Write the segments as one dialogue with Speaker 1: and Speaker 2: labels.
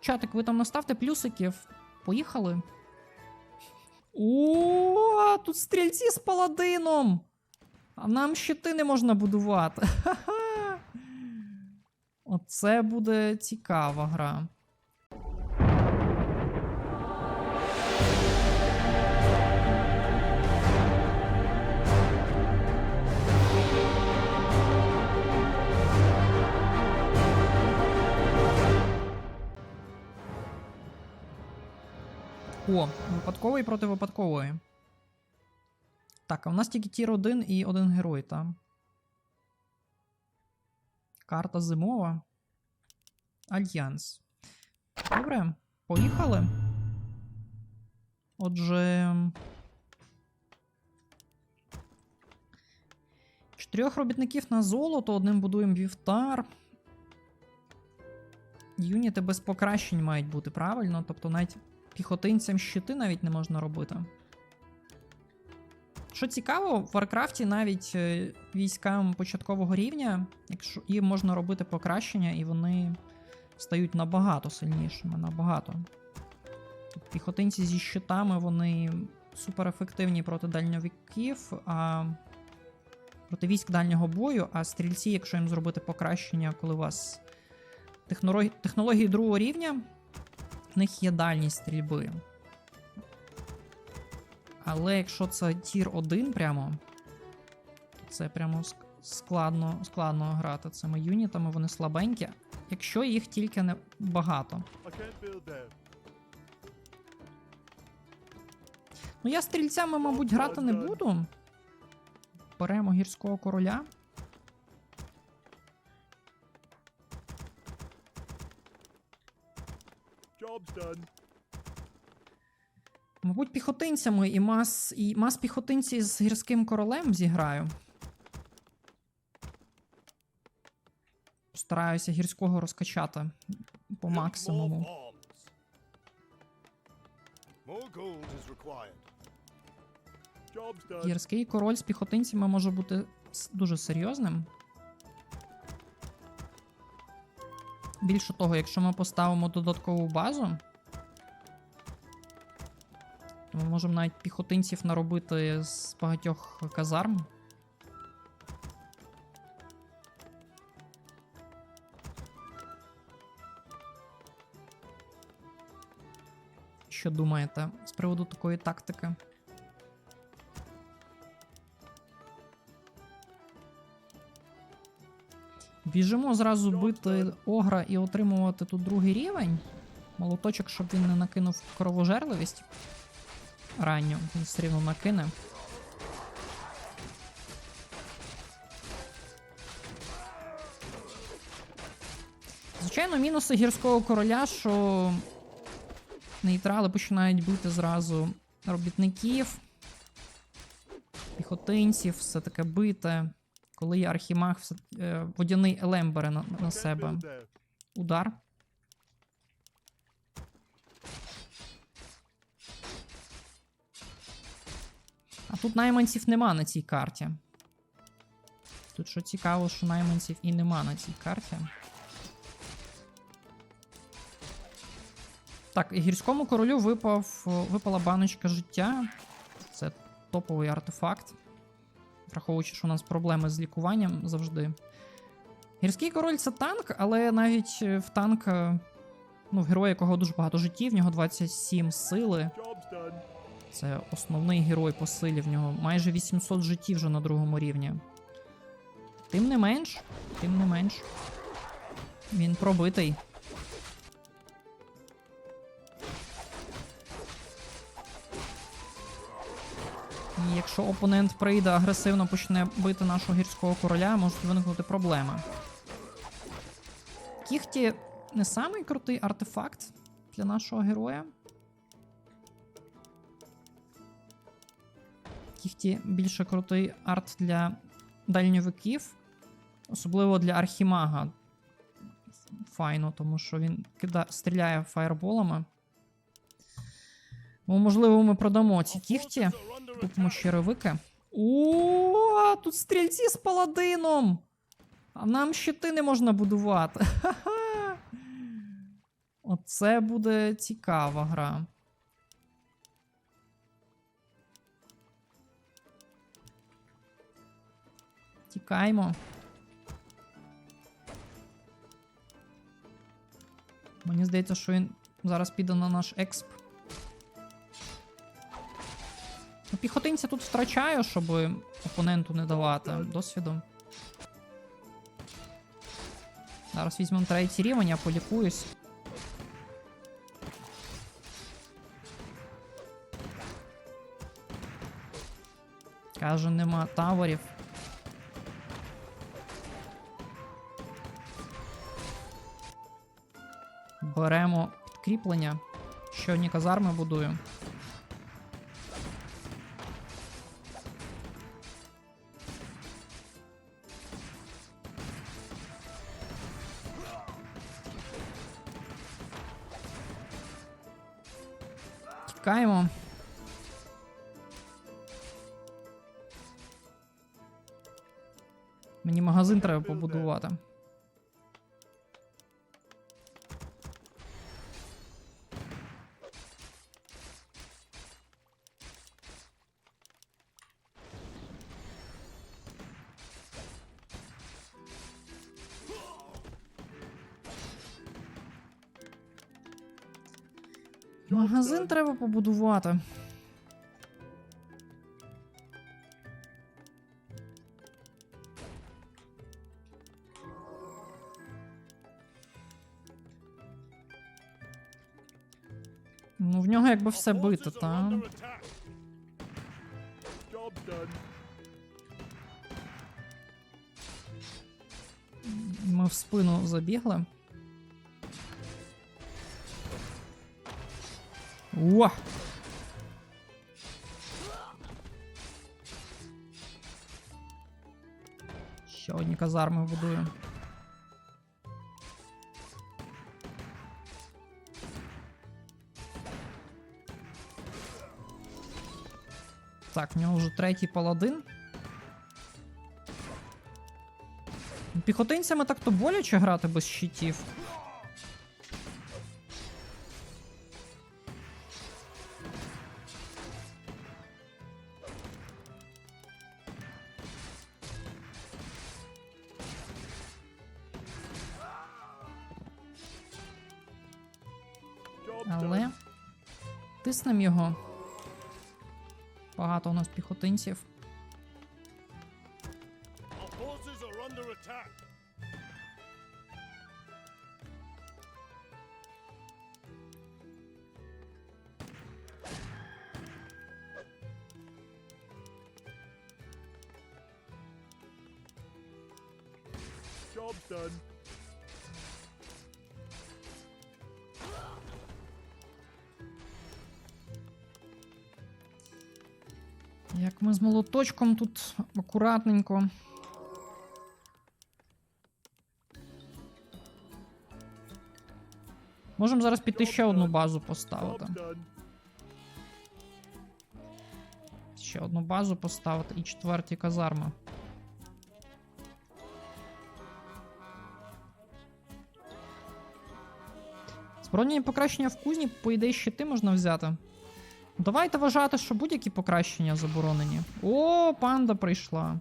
Speaker 1: Чатик, ви там наставте плюсиків. Поїхали. О, тут стрільці з паладином. А нам щити не можна будувати. Оце буде цікава гра. О, випадковий проти випадкової. Так, а в нас тільки тір 1 і один герой, там. Карта зимова. Альянс. Добре, поїхали. Отже. Чотирьох робітників на золото, одним будуємо вівтар. Юніти без покращень мають бути правильно, тобто навіть піхотинцям щити навіть не можна робити. Що цікаво, в Варкрафті навіть е, військам початкового рівня, якщо їм можна робити покращення, і вони стають набагато сильнішими, набагато. Піхотинці зі щитами, вони суперефективні проти дальньовиків, а проти військ дальнього бою, а стрільці, якщо їм зробити покращення, коли у вас технології другого рівня, в них є дальність стрільби. Але якщо це тір 1 прямо, то це прямо складно, складно грати цими юнітами, вони слабенькі. Якщо їх тільки не багато. Ну я стрільцями, мабуть, грати не буду. Беремо гірського короля. Мабуть, піхотинцями і мас, і мас піхотинці з гірським королем зіграю. Стараюся гірського розкачати по максимуму. Гірський король з піхотинцями може бути дуже серйозним. Більше того, якщо ми поставимо додаткову базу, то ми можемо навіть піхотинців наробити з багатьох казарм. Що думаєте з приводу такої тактики? Біжимо зразу бити огра і отримувати тут другий рівень. Молоточок, щоб він не накинув кровожерливість. Ранню, він все рівно накине. Звичайно, мінуси гірського короля, що нейтрали починають бити зразу робітників, піхотинців, все таке бите. Коли є архімаг, е, водяний елем бере на, на себе удар. А тут найманців нема на цій карті. Тут що цікаво, що найманців і нема на цій карті. Так, гірському королю випав, випала баночка життя. Це топовий артефакт. Враховуючи, що у нас проблеми з лікуванням завжди. Гірський король це танк, але навіть в танк, ну, в героя, якого дуже багато життів, в нього 27 сили. Це основний герой по силі, в нього майже 800 життів вже на другому рівні. Тим не менш, тим не менш. Він пробитий. І якщо опонент прийде агресивно почне бити нашого гірського короля, можуть виникнути проблеми. Кіхті не самий крутий артефакт для нашого героя. Кіхті більше крутий арт для дальньовиків, особливо для архімага. Файно, тому що він кида... стріляє фаєрболами. Ну, можливо, ми продамо ці кіхті, купимо черевики. О, тут стрільці з паладином. А нам щити не можна будувати. Оце буде цікава гра. Тікаємо. Мені здається, що він зараз піде на наш експ. Піхотинця тут втрачаю, щоб опоненту не давати досвіду. Зараз візьмемо третій рівень, я полікуюсь. Каже, нема таворів. Беремо підкріплення. Ще одні казарми будую. Тікаємо. Мені магазин треба побудувати. Магазин треба побудувати. Ну, в нього якби все бито, та. Ми в спину забігли. О! Ще одні казарми будую. Так, в нього вже третій паладин. Піхотинцями так то боляче грати без щитів. Його. Багато у нас піхотинців.
Speaker 2: Job done.
Speaker 1: Ми з молоточком тут акуратненько. Можемо зараз піти ще одну базу поставити. Ще одну базу поставити і четверті казарми. Збройні покращення в кузні, по ідеї, щити можна взяти. Давайте вважати, що будь-які покращення заборонені. О, панда прийшла.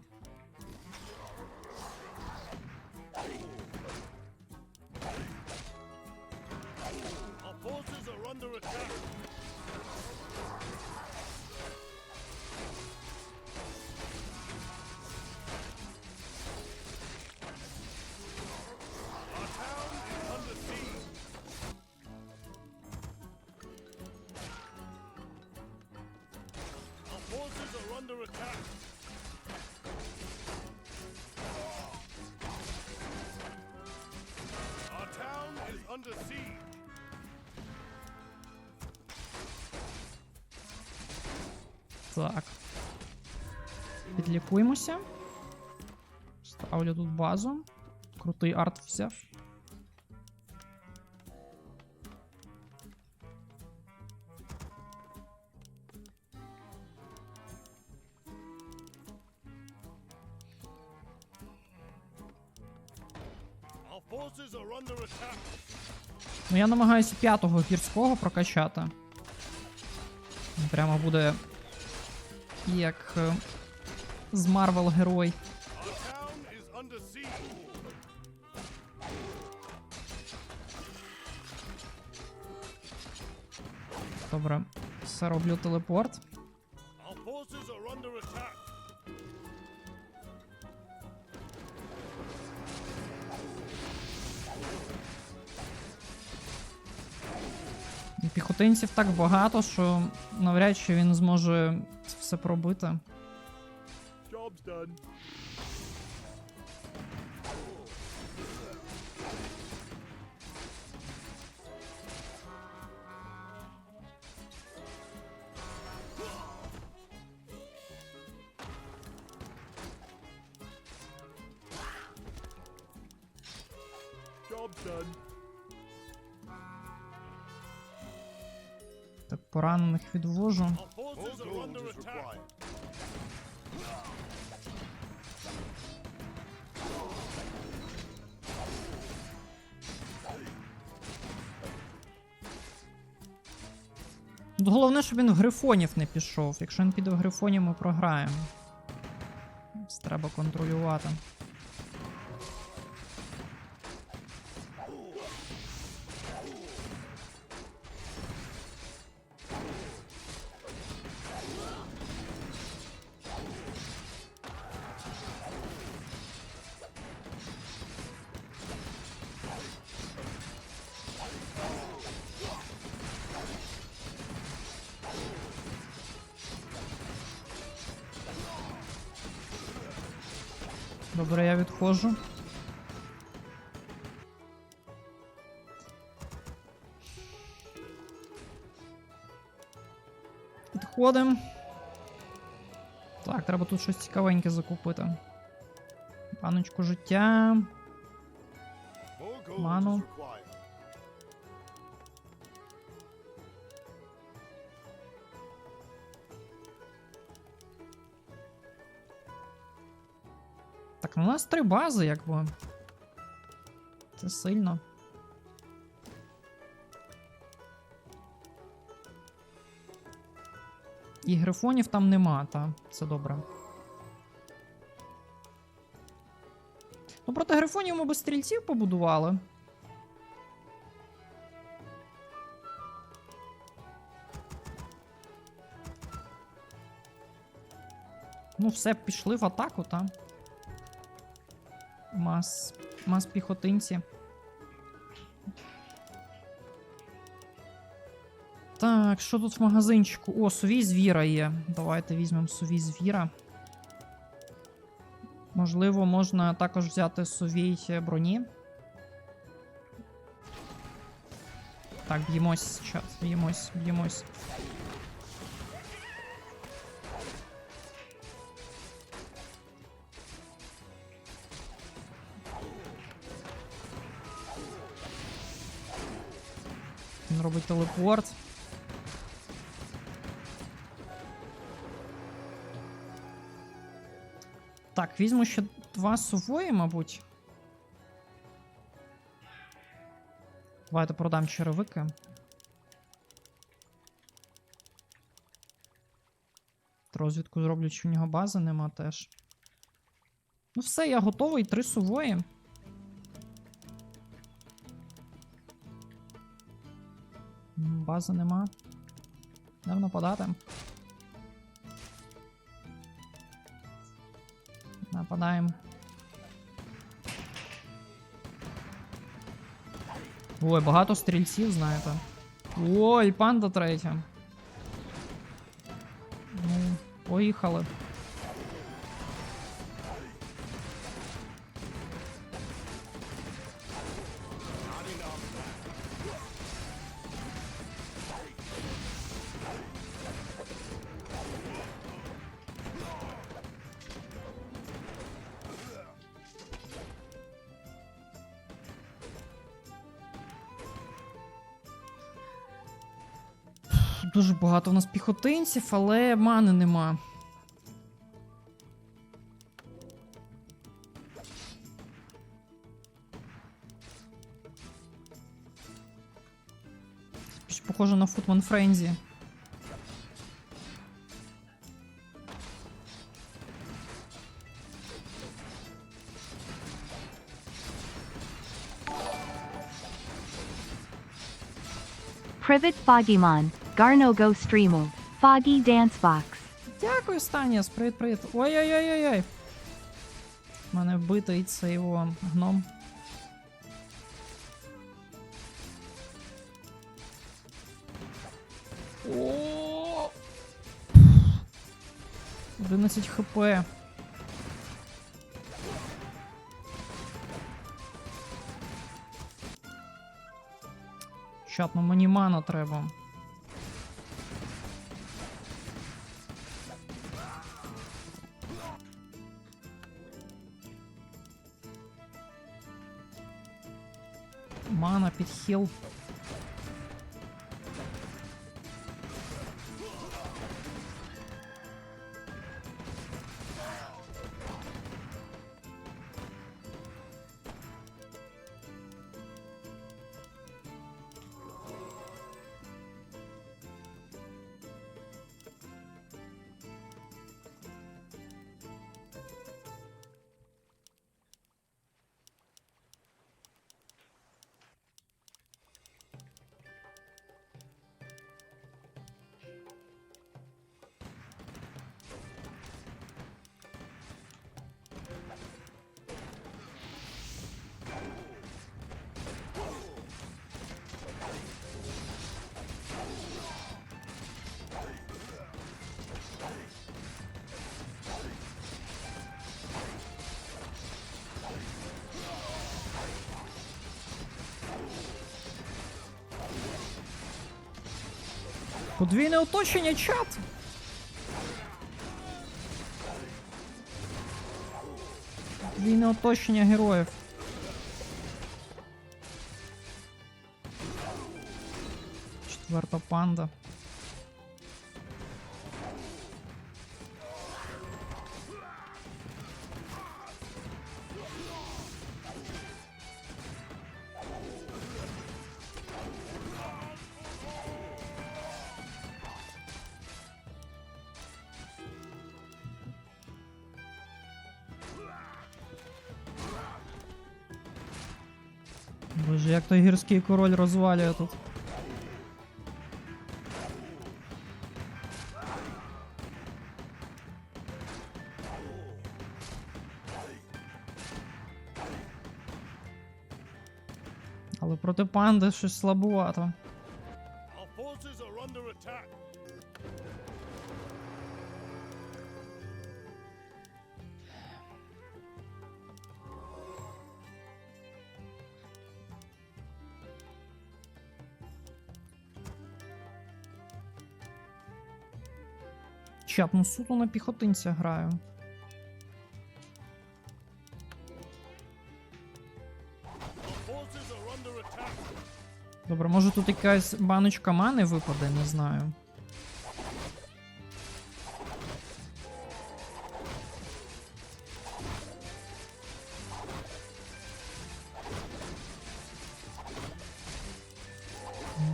Speaker 2: under attack. Our town is under siege.
Speaker 1: Так. Підлікуємося. Ставлю тут базу. Крутий арт взяв. Ну я намагаюся п'ятого гірського прокачати. Прямо буде як е, з Марвел герой. Добре, все роблю телепорт. Піхотинців так багато, що навряд чи він зможе це все пробити.
Speaker 2: Job's done.
Speaker 1: Поранених відвожу. Головне, щоб він в грифонів не пішов. Якщо він піде в грифонів, ми програємо. Треба контролювати. Добре, я відходжу. Відходимо. Так, треба тут щось цікавеньке закупити. Паночку життя.
Speaker 2: More
Speaker 1: Так, ну у нас три бази, якби. Це сильно. І грифонів там нема, та це добре. Ну, проти грифонів ми би стрільців побудували. Ну, все, пішли в атаку, та. Мас. Мас піхотинці. Так, що тут в магазинчику? О, сувій звіра є. Давайте візьмемо сувій звіра. Можливо, можна також взяти сувій броні. Так, б'ємось, чат, б'ємось, б'ємось. Він робить телепорт. Так, візьму ще два сувої, мабуть. Давайте продам черевики. Розвідку зроблю, чи в нього бази нема теж. Ну все, я готовий. Три сувої. Бази нема. Де нападати? Нападаємо. Ой, багато стрільців, знаєте. Ой, панда третя. Ну, поїхали. дуже багато в нас піхотинців, але мани нема. Похоже на Футман Френзі.
Speaker 3: Привіт, Багіман. Fogimon, Garnogo Streamo, Foggy Dancebox.
Speaker 1: Дякую, Станіс, привіт, привіт. Ой-ой-ой-ой-ой. У мене вбитий цей його гном. О! 11 хп. Чат, ну мені мана треба. Мана, Подвійне оточення, чат! Подвійне оточення героїв. Четверта панда. Боже, як той гірський король розвалює тут. Але проти панди щось слабувато. Чат, ну суто на піхотинця граю. Добре, може тут якась баночка мани випаде, не знаю.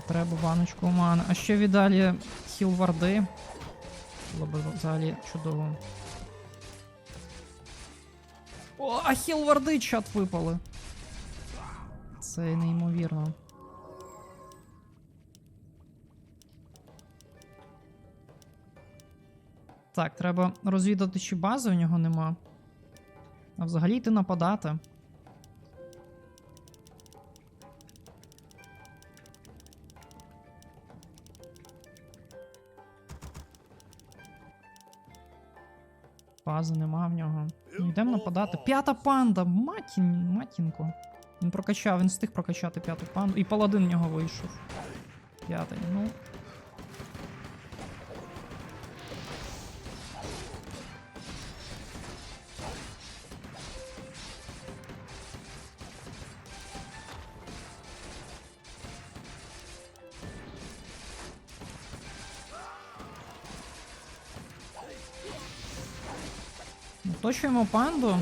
Speaker 1: Треба баночку мани. А ще віддалі хілварди. Було б взагалі чудово. О, а хілварди чат випали. Це неймовірно. Так, треба розвідати, чи бази у нього нема. А взагалі йти нападати. Бази нема в нього. Ну, йдемо нападати. П'ята панда! Матін, матінко. Він прокачав, він встиг прокачати п'яту панду. І паладин в нього вийшов. П'ятий, ну. Оточуємо панду.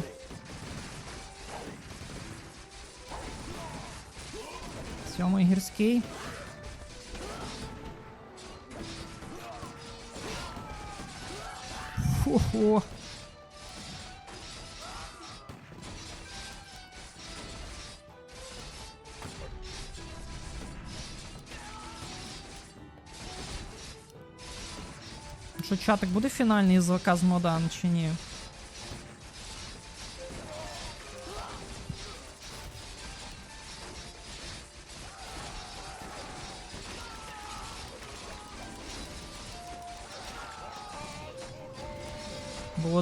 Speaker 1: Сьомий гірський. Хо-хо. Що чатик буде фінальний з ВК з Модан чи ні?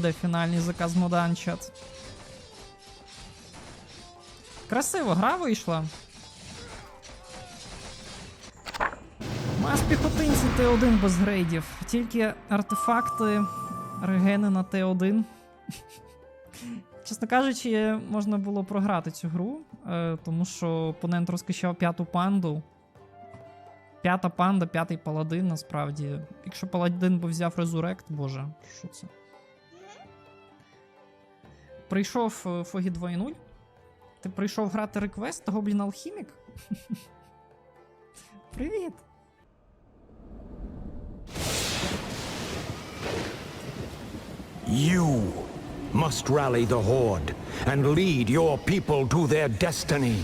Speaker 1: Буде фінальний заказ Модан чат. Красиво, гра вийшла. Маш піхотинці Т1 без грейдів. Тільки артефакти, регени на Т1. Чесно кажучи, можна було програти цю гру, е, тому що опонент розкачав п'яту панду. П'ята панда, п'ятий паладин, насправді. Якщо паладин би взяв резурект, боже, що це? Прийшов е, Фогі 2.0. Ти прийшов грати реквест, Гоблін Алхімік? Привіт!
Speaker 4: You must rally the Horde and lead your people to their destiny.